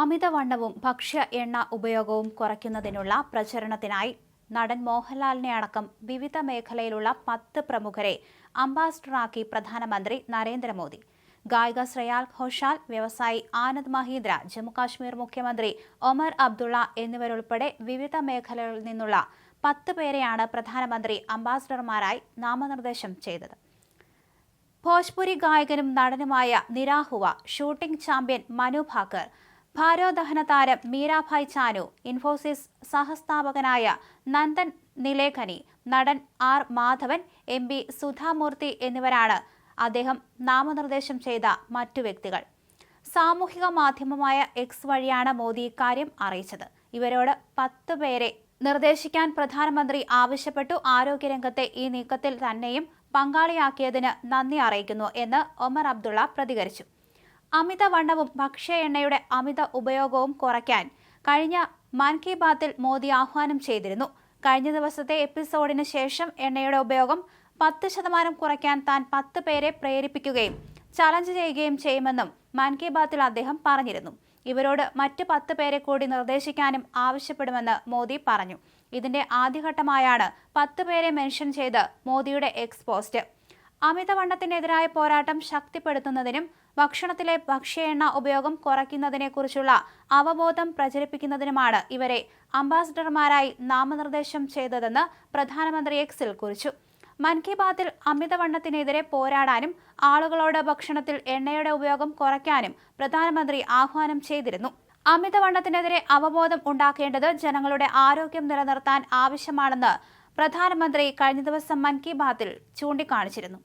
അമിതവണ്ണവും ഭക്ഷ്യ എണ്ണ ഉപയോഗവും കുറയ്ക്കുന്നതിനുള്ള പ്രചരണത്തിനായി നടൻ മോഹൻലാലിനെ അടക്കം വിവിധ മേഖലയിലുള്ള പത്ത് പ്രമുഖരെ അംബാസഡറാക്കി പ്രധാനമന്ത്രി നരേന്ദ്രമോദി. ഗായിക ശ്രേയാൽ ഘോഷാൽ വ്യവസായി ആനന്ദ് മഹീന്ദ്ര ജമ്മുകാശ്മീർ മുഖ്യമന്ത്രി ഒമർ അബ്ദുള്ള എന്നിവരുൾപ്പെടെ വിവിധ മേഖലകളിൽ നിന്നുള്ള പത്ത് പേരെയാണ് പ്രധാനമന്ത്രി അംബാസഡർമാരായി നാമനിർദ്ദേശം ചെയ്തത്. ഭോജ്പുരി ഗായകനും നടനുമായ നിരാഹുവ ഷൂട്ടിംഗ് ചാമ്പ്യൻ മനു ഭാക്കർ ഭാരോദഹന താരം മീരാഭായ് ചാനു ഇൻഫോസിസ് സഹസ്ഥാപകനായ നന്ദൻ നിലേഖനി നടൻ R Madhavan M P Sudha Murthy എന്നിവരാണ് അദ്ദേഹം നാമനിർദ്ദേശം ചെയ്ത മറ്റു വ്യക്തികൾ. സാമൂഹിക മാധ്യമമായ എക്സ് വഴിയാണ് മോദി ഇക്കാര്യം അറിയിച്ചത്. ഇവരോട് പത്ത് പേരെ നിർദ്ദേശിക്കാൻ പ്രധാനമന്ത്രി ആവശ്യപ്പെട്ടു. ആരോഗ്യരംഗത്തെ ഈ നീക്കത്തിൽ തന്നെയും പങ്കാളിയാക്കിയതിന് നന്ദി അറിയിക്കുന്നു എന്ന് ഒമർ അബ്ദുള്ള പ്രതികരിച്ചു. അമിതവണ്ണവും ഭക്ഷ്യ എണ്ണയുടെ അമിത ഉപയോഗവും കുറയ്ക്കാൻ കഴിഞ്ഞ മൻ കി ബാത്തിൽ മോദി ആഹ്വാനം ചെയ്തിരുന്നു. കഴിഞ്ഞ ദിവസത്തെ എപ്പിസോഡിന് ശേഷം എണ്ണയുടെ ഉപയോഗം പത്ത് ശതമാനം കുറയ്ക്കാൻ താൻ പത്ത് പേരെ പ്രേരിപ്പിക്കുകയും ചലഞ്ച് ചെയ്യുകയും ചെയ്യുമെന്നും മൻ കി ബാത്തിൽ അദ്ദേഹം പറഞ്ഞിരുന്നു. ഇവരോട് മറ്റ് പത്ത് പേരെ കൂടി നിർദ്ദേശിക്കാനും ആവശ്യപ്പെടുമെന്ന് മോദി പറഞ്ഞു. ഇതിന്റെ ആദ്യഘട്ടമായാണ് പത്ത് പേരെ മെൻഷൻ ചെയ്ത് മോദിയുടെ എക്സ് പോസ്റ്റ്. അമിതവണ്ണത്തിനെതിരായ പോരാട്ടം ശക്തിപ്പെടുത്തുന്നതിനും ഭക്ഷണത്തിലെ ഭക്ഷ്യ എണ്ണ ഉപയോഗം കുറയ്ക്കുന്നതിനെക്കുറിച്ചുള്ള അവബോധം പ്രചരിപ്പിക്കുന്നതിനുമാണ് ഇവരെ അംബാസഡർമാരായി നാമനിർദ്ദേശം ചെയ്തതെന്ന് പ്രധാനമന്ത്രി എക്സിൽ കുറിച്ചു. മൻ കി ബാത്തിൽ അമിതവണ്ണത്തിനെതിരെ പോരാടാനും ആളുകളോട് ഭക്ഷണത്തിൽ എണ്ണയുടെ ഉപയോഗം കുറയ്ക്കാനും പ്രധാനമന്ത്രി ആഹ്വാനം ചെയ്തിരുന്നു. അമിതവണ്ണത്തിനെതിരെ അവബോധം ഉണ്ടാക്കേണ്ടത് ജനങ്ങളുടെ ആരോഗ്യം നിലനിർത്താൻ ആവശ്യമാണെന്ന് പ്രധാനമന്ത്രി കഴിഞ്ഞ ദിവസം മൻ കി ബാത്തിൽ ചൂണ്ടിക്കാണിച്ചിരുന്നു